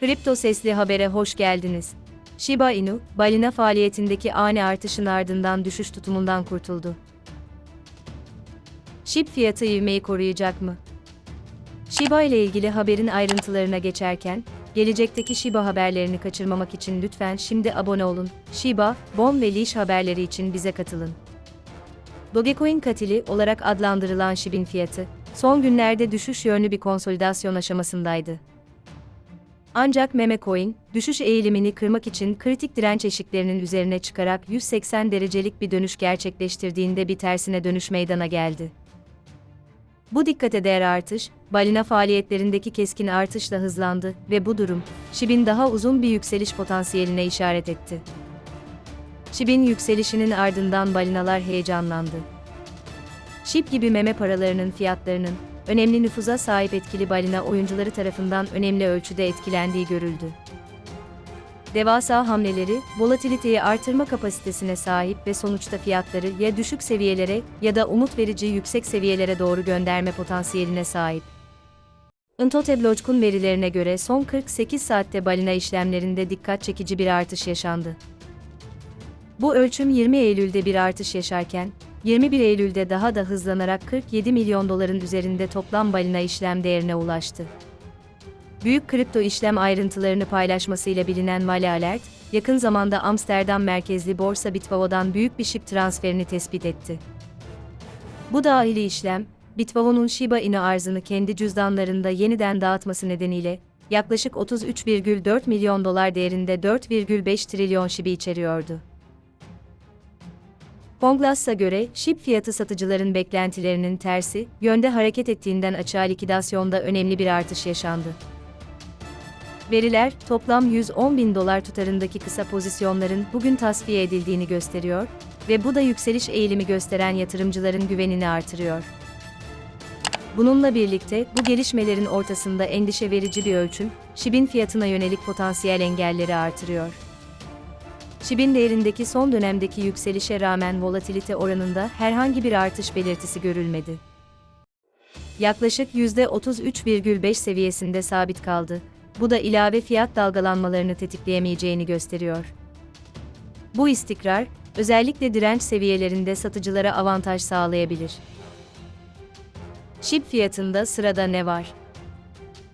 Kripto Sesli Haber'e hoş geldiniz. Shiba Inu, balina faaliyetindeki ani artışın ardından düşüş tutumundan kurtuldu. SHIB fiyatı ivmeyi koruyacak mı? Shiba ile ilgili haberin ayrıntılarına geçerken, gelecekteki Shiba haberlerini kaçırmamak için lütfen şimdi abone olun. Shiba, Bon ve Leash haberleri için bize katılın. Dogecoin katili olarak adlandırılan SHIB'in fiyatı, son günlerde düşüş yönlü bir konsolidasyon aşamasındaydı. Ancak Memecoin, düşüş eğilimini kırmak için kritik direnç eşiklerinin üzerine çıkarak 180 derecelik bir dönüş gerçekleştirdiğinde bir tersine dönüş meydana geldi. Bu dikkate değer artış, balina faaliyetlerindeki keskin artışla hızlandı ve bu durum, SHIB'in daha uzun bir yükseliş potansiyeline işaret etti. SHIB'in yükselişinin ardından balinalar heyecanlandı. SHIB gibi meme paralarının fiyatlarının, önemli nüfuza sahip etkili balina oyuncuları tarafından önemli ölçüde etkilendiği görüldü. Devasa hamleleri, volatiliteyi artırma kapasitesine sahip ve sonuçta fiyatları ya düşük seviyelere ya da umut verici yüksek seviyelere doğru gönderme potansiyeline sahip. Intoteblock'un verilerine göre son 48 saatte balina işlemlerinde dikkat çekici bir artış yaşandı. Bu ölçüm 20 Eylül'de bir artış yaşarken, 21 Eylül'de daha da hızlanarak 47 milyon doların üzerinde toplam balina işlem değerine ulaştı. Büyük kripto işlem ayrıntılarını paylaşmasıyla bilinen Mali Alert, yakın zamanda Amsterdam merkezli borsa Bitfavo'dan büyük bir SHIB transferini tespit etti. Bu dahili işlem, Bitfavo'nun Shiba Inu arzını kendi cüzdanlarında yeniden dağıtması nedeniyle, yaklaşık 33,4 milyon dolar değerinde 4,5 trilyon SHIB'i içeriyordu. Konglass'a göre, SHIB fiyatı satıcıların beklentilerinin tersi, yönde hareket ettiğinden açığa likidasyonda önemli bir artış yaşandı. Veriler, toplam 110 bin dolar tutarındaki kısa pozisyonların bugün tasfiye edildiğini gösteriyor ve bu da yükseliş eğilimi gösteren yatırımcıların güvenini artırıyor. Bununla birlikte, bu gelişmelerin ortasında endişe verici bir ölçüm, SHIB'in fiyatına yönelik potansiyel engelleri artırıyor. SHIB'in değerindeki son dönemdeki yükselişe rağmen volatilite oranında herhangi bir artış belirtisi görülmedi. Yaklaşık %33,5 seviyesinde sabit kaldı. Bu da ilave fiyat dalgalanmalarını tetikleyemeyeceğini gösteriyor. Bu istikrar, özellikle direnç seviyelerinde satıcılara avantaj sağlayabilir. SHIB fiyatında sırada ne var?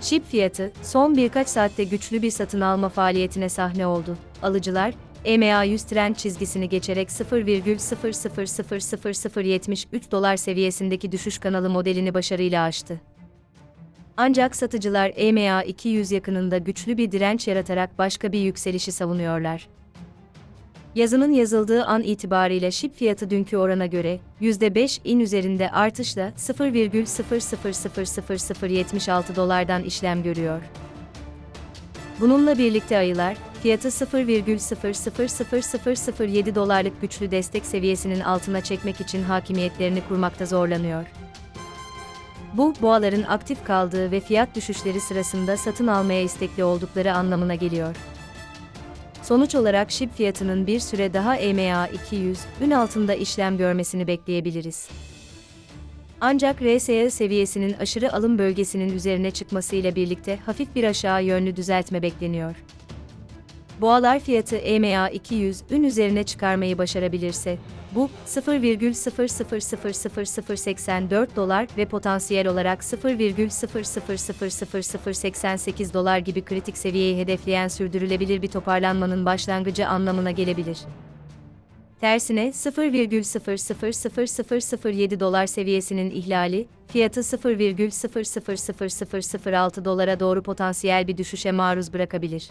SHIB fiyatı, son birkaç saatte güçlü bir satın alma faaliyetine sahne oldu. Alıcılar, EMA 100 trend çizgisini geçerek 0,000073 dolar seviyesindeki düşüş kanalı modelini başarıyla aştı. Ancak satıcılar EMA 200 yakınında güçlü bir direnç yaratarak başka bir yükselişi savunuyorlar. Yazının yazıldığı an itibariyle SHIB fiyatı dünkü orana göre %5 in üzerinde artışla 0,000076 dolardan işlem görüyor. Bununla birlikte ayılar, fiyatı 0,000007 dolarlık güçlü destek seviyesinin altına çekmek için hakimiyetlerini kurmakta zorlanıyor. Bu, boğaların aktif kaldığı ve fiyat düşüşleri sırasında satın almaya istekli oldukları anlamına geliyor. Sonuç olarak SHIB fiyatının bir süre daha EMA 200, ün altında işlem görmesini bekleyebiliriz. Ancak RSI seviyesinin aşırı alım bölgesinin üzerine çıkmasıyla birlikte hafif bir aşağı yönlü düzeltme bekleniyor. Boğalar fiyatı EMA 200 ün üzerine çıkarmayı başarabilirse, bu 0,000084 dolar ve potansiyel olarak 0,000088 dolar gibi kritik seviyeyi hedefleyen sürdürülebilir bir toparlanmanın başlangıcı anlamına gelebilir. Tersine 0,000007 dolar seviyesinin ihlali, fiyatı 0,000006 dolara doğru potansiyel bir düşüşe maruz bırakabilir.